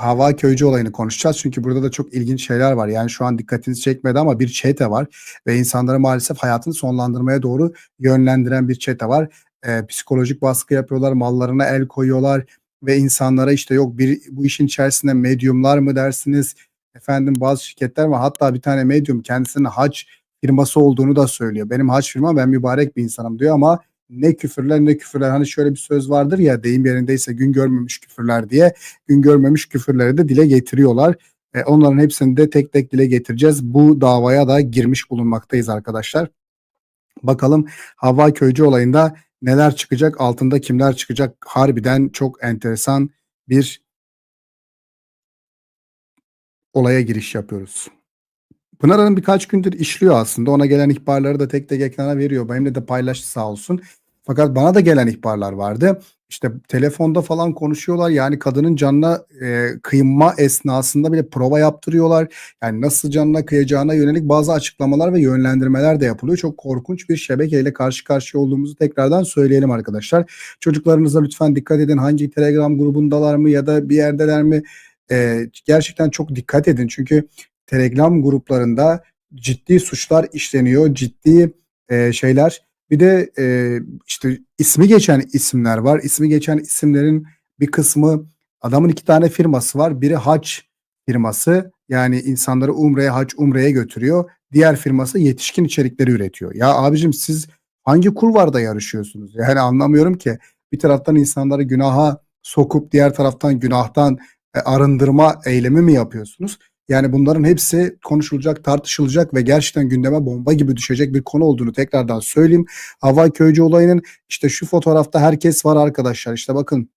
Havva Köycü olayını konuşacağız. Çünkü burada da çok ilginç şeyler var. Yani şu an dikkatinizi çekmedi ama bir çete var ve insanları maalesef hayatını sonlandırmaya doğru yönlendiren bir çete var. Eee, psikolojik baskı yapıyorlar, mallarına el koyuyorlar ve insanlara işte yok bir bu işin içerisinde medyumlar mı dersiniz? Efendim bazı şirketler var. Hatta bir tane medyum kendisinin hac firması olduğunu da söylüyor. Benim hac firmam ben mübarek bir insanım diyor ama ne küfürler ne küfürler. Hani şöyle bir söz vardır ya deyim yerindeyse gün görmemiş küfürler diye. Gün görmemiş küfürleri de dile getiriyorlar. E, onların hepsini de tek tek dile getireceğiz. Bu davaya da girmiş bulunmaktayız arkadaşlar. Bakalım Havva Köycü olayında neler çıkacak, altında kimler çıkacak? Harbiden çok enteresan bir olaya giriş yapıyoruz. Pınar Hanım birkaç gündür işliyor aslında. Ona gelen ihbarları da tek tek ekrana veriyor. Benimle de paylaştı sağ olsun. Fakat bana da gelen ihbarlar vardı. İşte telefonda falan konuşuyorlar. Yani kadının canına e, kıyma esnasında bile prova yaptırıyorlar. Yani nasıl canına kıyacağına yönelik bazı açıklamalar ve yönlendirmeler de yapılıyor. Çok korkunç bir şebekeyle karşı karşıya olduğumuzu tekrardan söyleyelim arkadaşlar. Çocuklarınıza lütfen dikkat edin. Hangi Telegram grubundalar mı ya da bir yerdeler mi? E, gerçekten çok dikkat edin. Çünkü Telegram gruplarında ciddi suçlar işleniyor. Ciddi e, şeyler bir de e, işte ismi geçen isimler var. İsmi geçen isimlerin bir kısmı adamın iki tane firması var. Biri hac firması yani insanları umreye hac umreye götürüyor. Diğer firması yetişkin içerikleri üretiyor. Ya abicim siz hangi kulvarda yarışıyorsunuz? Yani anlamıyorum ki bir taraftan insanları günaha sokup diğer taraftan günahtan e, arındırma eylemi mi yapıyorsunuz? Yani bunların hepsi konuşulacak, tartışılacak ve gerçekten gündeme bomba gibi düşecek bir konu olduğunu tekrardan söyleyeyim. Hava Köycü olayının işte şu fotoğrafta herkes var arkadaşlar. İşte bakın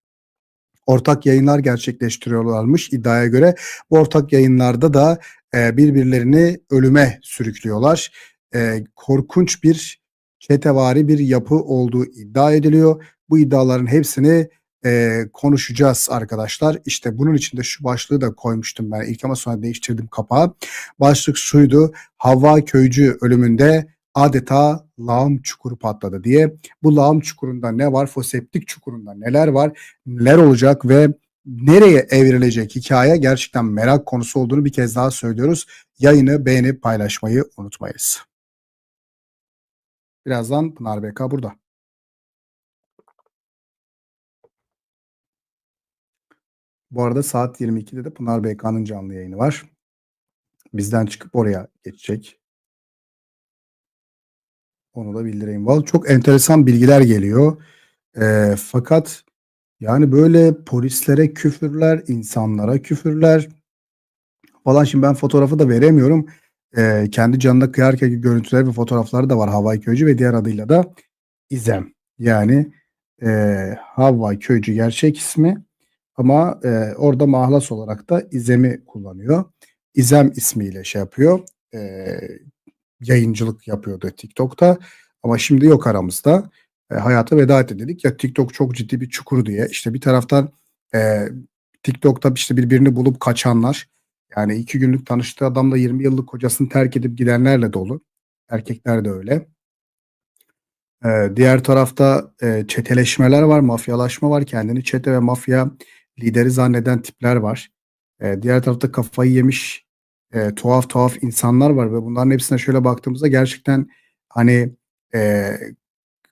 ortak yayınlar gerçekleştiriyorlarmış iddiaya göre. Bu ortak yayınlarda da e, birbirlerini ölüme sürüklüyorlar. E, korkunç bir çetevari bir yapı olduğu iddia ediliyor. Bu iddiaların hepsini e, konuşacağız arkadaşlar. İşte bunun için de şu başlığı da koymuştum ben ilk ama sonra değiştirdim kapağı. Başlık şuydu. Havva Köycü ölümünde adeta lağım çukuru patladı diye. Bu lağım çukurunda ne var? Foseptik çukurunda neler var? Neler olacak ve nereye evrilecek hikaye gerçekten merak konusu olduğunu bir kez daha söylüyoruz. Yayını beğenip paylaşmayı unutmayız. Birazdan Pınar BK burada. Bu arada saat 22'de de Pınar BK'nın canlı yayını var. Bizden çıkıp oraya geçecek. Onu da bildireyim. Vallahi çok enteresan bilgiler geliyor. E, fakat yani böyle polislere küfürler, insanlara küfürler falan. Şimdi ben fotoğrafı da veremiyorum. E, kendi canına kıyarken görüntüler ve fotoğrafları da var Havai Köycü ve diğer adıyla da İzem. Yani e, Havva Köycü gerçek ismi ama e, orada mahlas olarak da İzem'i kullanıyor. İzem ismiyle şey yapıyor. E, yayıncılık yapıyordu TikTok'ta. Ama şimdi yok aramızda. E, hayata veda etti dedik. Ya TikTok çok ciddi bir çukur diye. İşte bir taraftan e, TikTok'ta işte birbirini bulup kaçanlar. Yani iki günlük tanıştığı adamla 20 yıllık kocasını terk edip gidenlerle dolu. Erkekler de öyle. Ee, diğer tarafta e, çeteleşmeler var, mafyalaşma var. Kendini çete ve mafya lideri zanneden tipler var. E, diğer tarafta kafayı yemiş e, tuhaf tuhaf insanlar var ve bunların hepsine şöyle baktığımızda gerçekten hani e,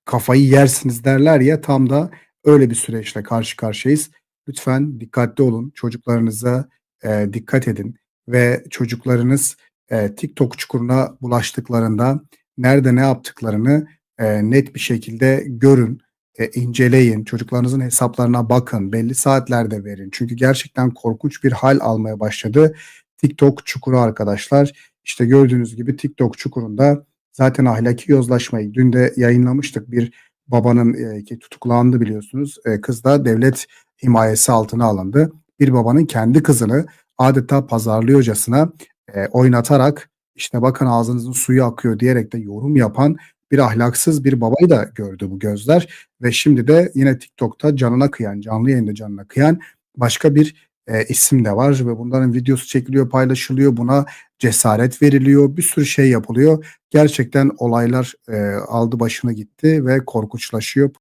kafayı yersiniz derler ya tam da öyle bir süreçle karşı karşıyayız. Lütfen dikkatli olun. Çocuklarınıza e, dikkat edin ve çocuklarınız e, TikTok çukuruna bulaştıklarında nerede ne yaptıklarını e, net bir şekilde görün e, inceleyin, çocuklarınızın hesaplarına bakın, belli saatlerde verin. Çünkü gerçekten korkunç bir hal almaya başladı. TikTok çukuru arkadaşlar. İşte gördüğünüz gibi TikTok çukurunda zaten ahlaki yozlaşmayı dün de yayınlamıştık. Bir babanın e, ki tutuklandı biliyorsunuz. E, kız da devlet himayesi altına alındı. Bir babanın kendi kızını adeta pazarlıyorcasına e, oynatarak işte bakın ağzınızın suyu akıyor diyerek de yorum yapan bir ahlaksız bir babayı da gördü bu gözler ve şimdi de yine TikTok'ta canına kıyan, canlı yayında canına kıyan başka bir e, isim de var ve bunların videosu çekiliyor, paylaşılıyor, buna cesaret veriliyor, bir sürü şey yapılıyor. Gerçekten olaylar e, aldı başını gitti ve korkunçlaşıyor.